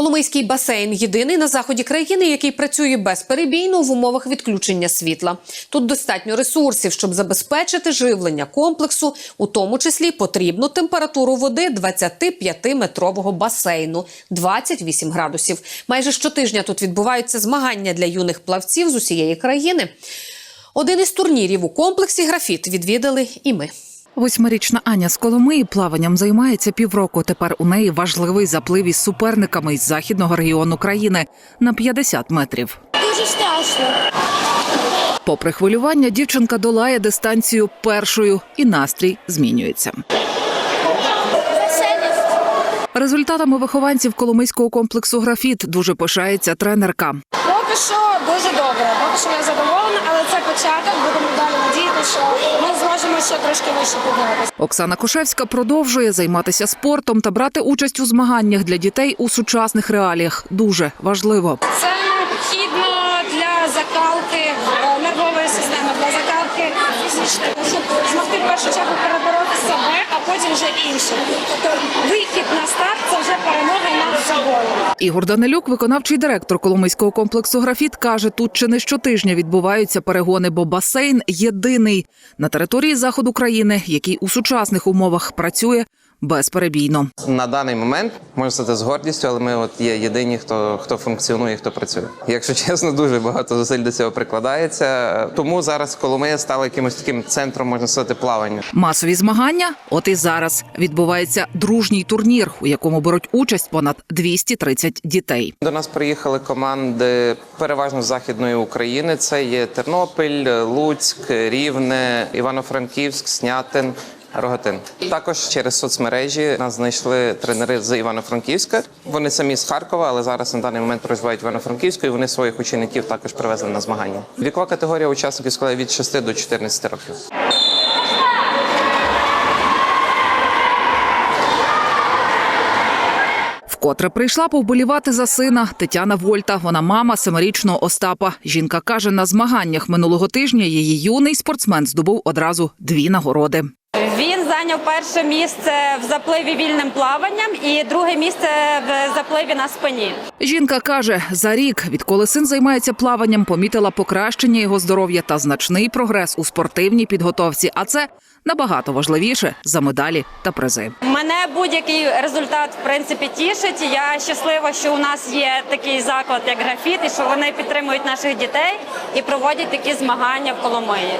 Коломийський басейн єдиний на заході країни, який працює безперебійно в умовах відключення світла. Тут достатньо ресурсів, щоб забезпечити живлення комплексу, у тому числі потрібну температуру води 25-метрового басейну 28 градусів. Майже щотижня тут відбуваються змагання для юних плавців з усієї країни. Один із турнірів у комплексі графіт відвідали і ми. Восьмирічна Аня з Коломиї плаванням займається півроку. Тепер у неї важливий заплив із суперниками із західного регіону країни на 50 метрів. Дуже страшно. Попри хвилювання, дівчинка долає дистанцію першою, і настрій змінюється. Результатами вихованців Коломийського комплексу Графіт дуже пишається тренерка. Поки що дуже добре. Поки що я задоволена, початок. Будемо далі надіятися, що ми зможемо ще трошки вище піднятися. Оксана Кошевська продовжує займатися спортом та брати участь у змаганнях для дітей у сучасних реаліях. Дуже важливо. Це необхідно для закалки е, нервової системи, для закалки фізичної, щоб змогти в першу чергу перебороти себе, а потім вже інше. Тобто вихід на старт це вже перемога над собою. Ігор Данилюк, виконавчий директор Коломийського комплексу Графіт, каже, тут чи не щотижня відбуваються перегони, бо басейн єдиний. На території заходу країни, який у сучасних умовах працює безперебійно. На даний момент можна сказати з гордістю, але ми от є єдині, хто хто функціонує, хто працює. Якщо чесно, дуже багато зусиль до цього прикладається. Тому зараз Коломия стала якимось таким центром, можна сказати, плавання. Масові змагання, от і зараз відбувається дружній турнір, у якому беруть участь понад 230 дітей. До нас приїхали команди переважно з західної України. Це є Тернопіль, Луцьк, Рівне, Івано-Франківськ, Снятин. Рогатин також через соцмережі нас знайшли тренери з Івано-Франківська. Вони самі з Харкова, але зараз на даний момент проживають в Івано-Франківську. і Вони своїх учеників також привезли на змагання. Вікова категорія учасників складає від 6 до 14 років. Вкотре прийшла повболівати за сина Тетяна Вольта. Вона мама семирічного Остапа. Жінка каже, на змаганнях минулого тижня її юний спортсмен здобув одразу дві нагороди. Він зайняв перше місце в запливі вільним плаванням і друге місце в запливі на спині. Жінка каже, за рік, відколи син займається плаванням, помітила покращення його здоров'я та значний прогрес у спортивній підготовці. А це набагато важливіше за медалі та призи. Мене будь-який результат в принципі тішить. Я щаслива, що у нас є такий заклад, як графіт, і що вони підтримують наших дітей і проводять такі змагання в Коломиї.